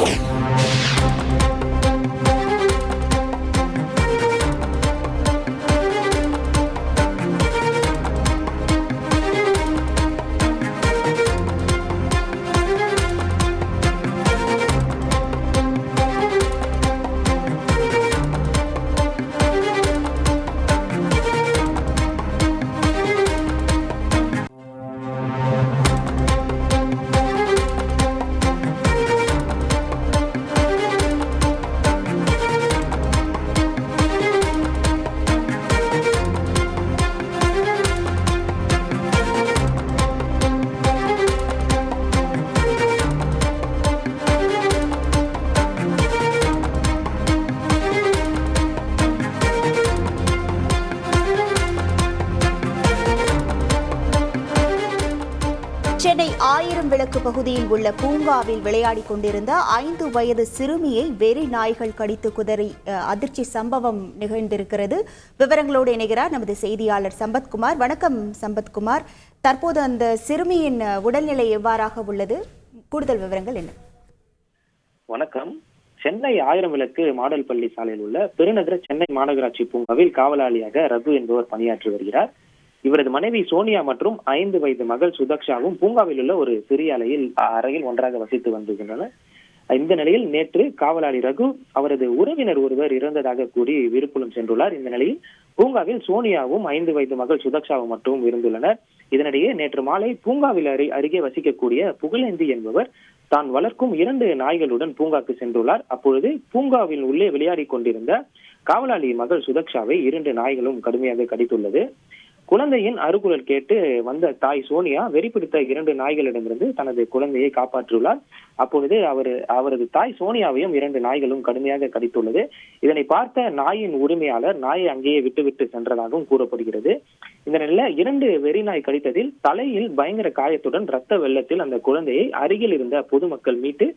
走。சென்னை ஆயிரம் விளக்கு பகுதியில் உள்ள பூங்காவில் விளையாடிக் கொண்டிருந்த ஐந்து வயது சிறுமியை வெறி நாய்கள் கடித்து குதறி அதிர்ச்சி சம்பவம் நிகழ்ந்திருக்கிறது. விவரங்களோடு இணைகிறார் நமது செய்தியாளர் சம்பத்குமார். வணக்கம் சம்பத்குமார். தற்போது அந்த சிறுமியின் உடல்நிலை எவ்வாறாக உள்ளது? கூடுதல் விவரங்கள் என்ன? வணக்கம். சென்னை ஆயிரம் விளக்கு மாடல் பள்ளி சாலையில் உள்ள பெருநகர சென்னை மாநகராட்சி பூங்காவில் காவலாளியாக ரகு என்பவர் பணியாற்றி வருகிறார். இவரது மனைவி சோனியா மற்றும் ஐந்து வயது மகள் சுதக்ஷாவும் பூங்காவில் உள்ள ஒரு சிறிய அறையில் அறையில் ஒன்றாக வசித்து வந்துகின்றனர் இந்த நிலையில் நேற்று காவலாளி ரகு அவரது உறவினர் ஒருவர் இறந்ததாக கூறி விருப்புலம் சென்றுள்ளார். இந்த நிலையில் பூங்காவில் சோனியாவும் ஐந்து வயது மகள் சுதக்ஷாவும் மட்டும் இருந்துள்ளனர். இதனிடையே நேற்று மாலை பூங்காவில் அரு- அருகே வசிக்கக்கூடிய புகழேந்தி என்பவர் தான் வளர்க்கும் இரண்டு நாய்களுடன் பூங்காக்கு சென்றுள்ளார். அப்பொழுது பூங்காவில் உள்ளே விளையாடி கொண்டிருந்த காவலாளி மகள் சுதக்ஷாவை இரண்டு நாய்களும் கடுமையாக கடித்துள்ளது. குழந்தையின் அருகுரல் கேட்டு வந்த தாய் சோனியா வெறிப்பிடித்த இரண்டு நாய்களிடமிருந்து தனது குழந்தையை காப்பாற்றியுள்ளார். அப்பொழுது அவர் அவரது தாய் சோனியாவையும் இரண்டு நாய்களும் கடுமையாக கடித்துள்ளது. இதனை பார்த்த நாயின் உரிமையாளர் நாயை அங்கேயே விட்டுவிட்டு சென்றதாகவும் கூறப்படுகிறது. இந்த நிலையில இரண்டு வெறி நாய் கடித்ததில் தலையில் பயங்கர காயத்துடன் ரத்த வெள்ளத்தில் அந்த குழந்தையை அருகில் இருந்த பொதுமக்கள் மீட்டு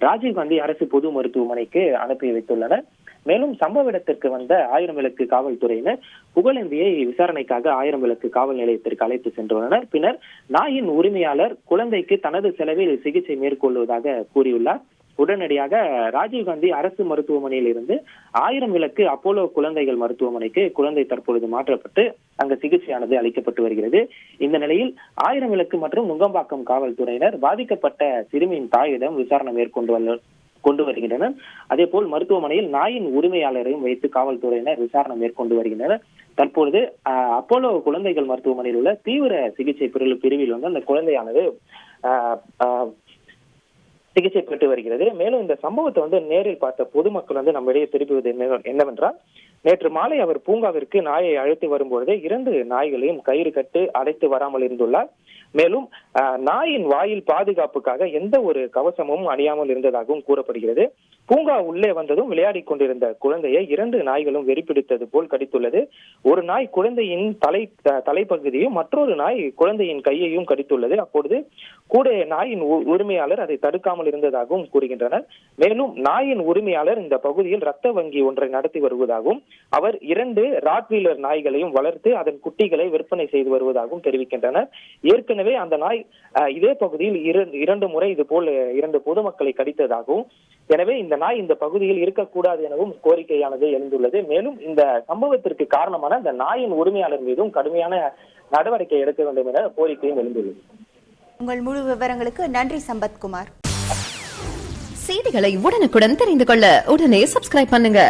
ராஜீவ்காந்தி அரசு பொது மருத்துவமனைக்கு அனுப்பி வைத்துள்ளனர். மேலும் சம்பவ இடத்திற்கு வந்த ஆயிரம் விளக்கு காவல்துறையினர் புகழேந்தியை விசாரணைக்காக ஆயிரம் விளக்கு காவல் நிலையத்திற்கு அழைத்து சென்றுள்ளனர். பின்னர் நாயின் உரிமையாளர் குழந்தைக்கு தனது செலவில் சிகிச்சை மேற்கொள்வதாக கூறியுள்ளார். உடனடியாக ராஜீவ்காந்தி அரசு மருத்துவமனையில் இருந்து ஆயிரம் விளக்கு அப்போலோ குழந்தைகள் மருத்துவமனைக்கு குழந்தை தற்பொழுது மாற்றப்பட்டு அங்கு சிகிச்சையானது அளிக்கப்பட்டு வருகிறது. இந்த நிலையில் ஆயிரம் விளக்கு மற்றும் நுங்கம்பாக்கம் காவல்துறையினர் பாதிக்கப்பட்ட சிறுமியின் தாயிடம் விசாரணை மேற்கொண்டு கொண்டு வருகின்றனர் அதே போல் மருத்துவமனையில் நாயின் உரிமையாளரையும் வைத்து காவல்துறையினர் விசாரணை மேற்கொண்டு வருகின்றனர். தற்பொழுது அப்போலோ குழந்தைகள் மருத்துவமனையில் உள்ள தீவிர சிகிச்சை பிரிவு பிரிவில் வந்து அந்த குழந்தையானது சிகிச்சை பெற்று வருகிறது. மேலும் இந்த சம்பவத்தை வந்து நேரில் பார்த்த பொதுமக்கள் வந்து நம்மிடையே திருப்புவது என்னவென்றால் நேற்று மாலை அவர் பூங்காவிற்கு நாயை அழைத்து வரும்பொழுதே இரண்டு நாய்களையும் கயிறு கட்டு அடைத்து வராமல் இருந்துள்ளார். மேலும் நாயின் வாயில் பாதுகாப்புக்காக எந்த ஒரு கவசமும் அணியாமல் இருந்ததாகவும் கூறப்படுகிறது. பூங்கா உள்ளே வந்ததும் விளையாடிக் கொண்டிருந்த குழந்தையை இரண்டு நாய்களும் வெறிப்பிடித்தது போல் கடித்துள்ளது. ஒரு நாய் குழந்தையின் தலை தலைப்பகுதியும் மற்றொரு நாய் குழந்தையின் கையையும் கடித்துள்ளது. அப்பொழுது கூட நாயின் உரிமையாளர் அதை தடுக்காமல் இருந்ததாகவும் கூறுகின்றனர். மேலும் நாயின் உரிமையாளர் இந்த பகுதியில் ரத்த வங்கி ஒன்றை நடத்தி வருவதாகவும் அவர் இரண்டு ராட்வீலர் நாய்களையும் வளர்த்து அதன் குட்டிகளை விற்பனை செய்து வருவதாகவும் தெரிவிக்கின்றனர். ஏற்கனவே அந்த நாய் இதே பகுதியில் இரு- இரண்டு முறை இது போல் இரண்டு பொதுமக்களை கடித்ததாகவும் எனவே இந்த நாய் இந்த பகுதியில் இருக்கக்கூடாது எனவும் கோரிக்கையானது எழுந்துள்ளது. மேலும் இந்த சம்பவத்திற்கு காரணமான இந்த நாயின் உரிமையாளர் மீதும் கடுமையான நடவடிக்கை எடுக்க வேண்டும் என கோரிக்கையும் எழுந்துள்ளது. உங்கள் முழு விவரங்களுக்கு நன்றி சம்பத்குமார் செய்திகளை உடனுக்குடன் தெரிந்து கொள்ள உடனே சப்ஸ்கிரைப் பண்ணுங்க.